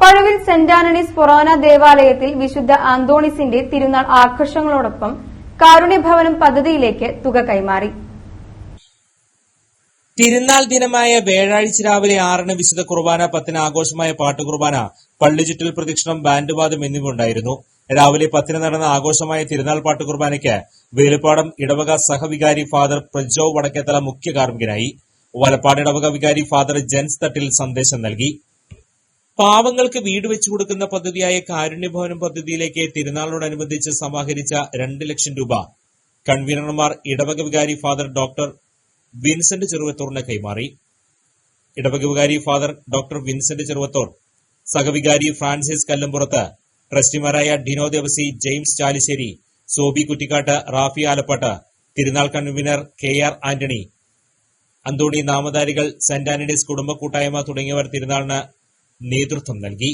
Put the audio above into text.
Pazhuvil saint Antony's ഫൊറോന ദേവാലയത്തിൽ വിശുദ്ധ ആന്തോണിസിന്റെ തിരുനാൾ ആഘോഷങ്ങളോടൊപ്പം കാരുണ്യഭവനം പദ്ധതിയിലേക്ക് തുക കൈമാറി. തിരുനാൾ ദിനമായ വ്യാഴാഴ്ച രാവിലെ ആറിന് വിശുദ്ധ കുർബാന പത്തിന് ആഘോഷമായ പാട്ടുകുർബാന പള്ളിചുറ്റൽ പ്രദക്ഷിണം ബാൻഡ് വാദം എന്നിവ ഉണ്ടായിരുന്നു. രാവിലെ പത്തിന് നടന്ന ആഘോഷമായ തിരുനാൾ പാട്ടുകുർബാനയ്ക്ക് വേലുപ്പാടം ഇടവക സഹവികാരി ഫാദർ പ്രജോ വടക്കേത്തല മുഖ്യ കാർമ്മികനായി. വലപ്പാട് ഇടവക വികാരി ഫാദർ ജെൻസ് തട്ടിൽ സന്ദേശം നൽകി. പാവങ്ങൾക്ക് വീട് വെച്ചു കൊടുക്കുന്ന പദ്ധതിയായ കാരുണ്യഭവനം പദ്ധതിയിലേക്ക് തിരുനാളിനോടനുബന്ധിച്ച് സമാഹരിച്ച രണ്ട് ലക്ഷം രൂപ കൺവീനർമാർ ഇടവക വികാരി ഫാദർ ഡോക്ടർ വിൻസെന്റ് ചെറുവത്തൂറിന് കൈമാറി. ഇടവക വികാരി ഫാദർ ഡോക്ടർ വിൻസെന്റ് ചെറുവത്തൂർ സഹവികാരി ഫ്രാൻസിസ് കല്ലമ്പുറത്ത് ട്രസ്റ്റിമാരായ ഡിനോ ദേവസി ജെയിംസ് ചാലിശ്ശേരി സോബി കുറ്റിക്കാട്ട് റാഫി ആലപ്പാട്ട് തിരുനാൾ convener K R Antony Anthoni നാമധാരികൾ saint Antony's കുടുംബ കൂട്ടായ്മ തുടങ്ങിയവർ തിരുനാളിന് നേതൃത്വം നൽകി